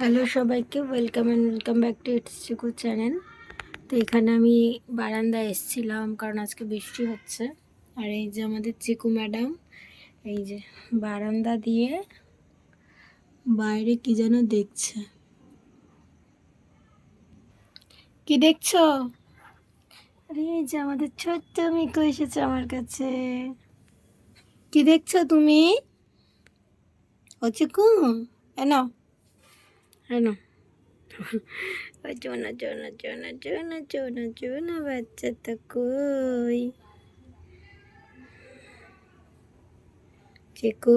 Hello সবাইকে welcome and welcome back to it's Chiku channel তো এখানে আমি বারান্দায় এসেছিলাম কারণ আজকে বৃষ্টি হচ্ছে। আর এই যে আমাদের চিকু ম্যাডাম, এই যে বারান্দা দিয়ে বাইরে কি যেন দেখছে। কি দেখছ? আরে এই যে আমাদের ছোট্ট মিকু এসেছে আমার কাছে। কি দেখছ তুমি? ও চিকু এনো এনো ওই জোনা জোনা জোনা জোনা জোনা জোনা বাচ্চা তো কই চিকু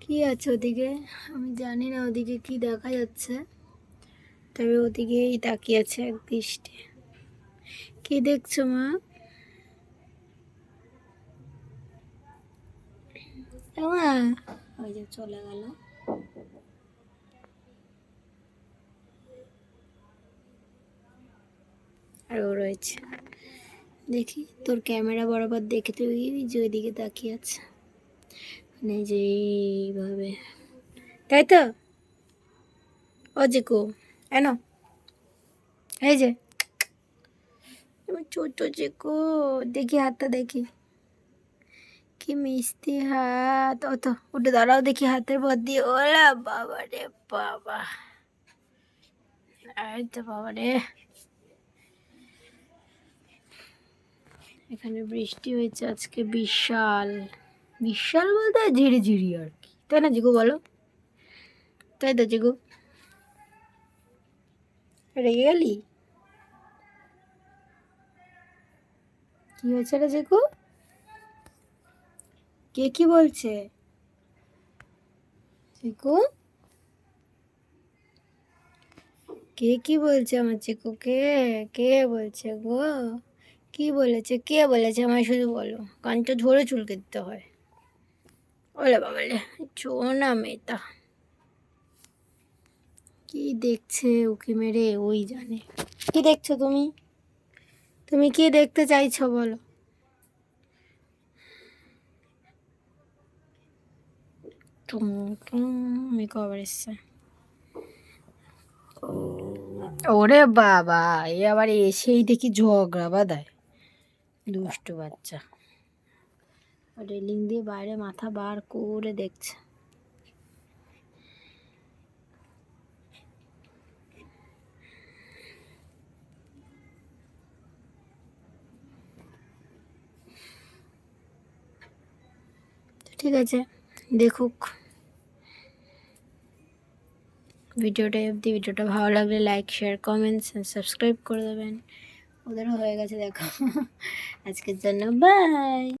কি? আছে ওদিকে? আমি জানি না ওদিকে কি দেখা যাচ্ছে। তবে ওদিকেই তাকিয়ে আছে এক দৃষ্টি। কি দেখছ মা? ওই যে চলে গেল। আর ও রয়েছে। দেখি, তোর ক্যামেরা বরাবর দেখে তুই যে ওইদিকে তাকিয়ে আছে। মানে যে এইভাবে। তাই তো? ও যে কো এন। এই যে। ছোট যে কো দেখি হাতটা দেখি। কি মিষ্টি হাত। ও তো উঠে দাঁড়াও দেখি হাতের পর দিয়ে ওলা বাবা রে বাবা। এই তো বাবা রে এখানে বৃষ্টি হয়েছে, আজকে বিশাল। বিশাল বলতে ঝিরি ঝিরি আর কি। তাই না জিগু বলো? তাই তো জিগু। রেগে গেলি? কি হয়েছে রে জিগু? কে কি বলছে? চিকু কে কি বলছে আমার চিকুকে কে বলছে গো? কি বলেছে, কে বলেছে আমায় শুধু বলো। কানটা ধরে চুলকে দিতে হয়। ওলে বাবালে চোনা মেয়েটা। কি দেখছে উকি মেরে, ওই জানে। কি দেখছ তুমি? তুমি কি দেখতে চাইছো বলো। ওরে বাবা, এ আবার এসেই দেখি ঝগড়া বাদায় দুষ্টু বাচ্চা। রেলিং দিয়ে বাইরে মাথা বার করে দেখছে। ঠিক আছে দেখুক। ভিডিওটা অবধি। ভিডিওটা ভালো লাগলে লাইক শেয়ার কমেন্টস সাবস্ক্রাইব করে দেবেন। ওদেরও হয়ে গেছে দেখো। আজকের জন্য বাই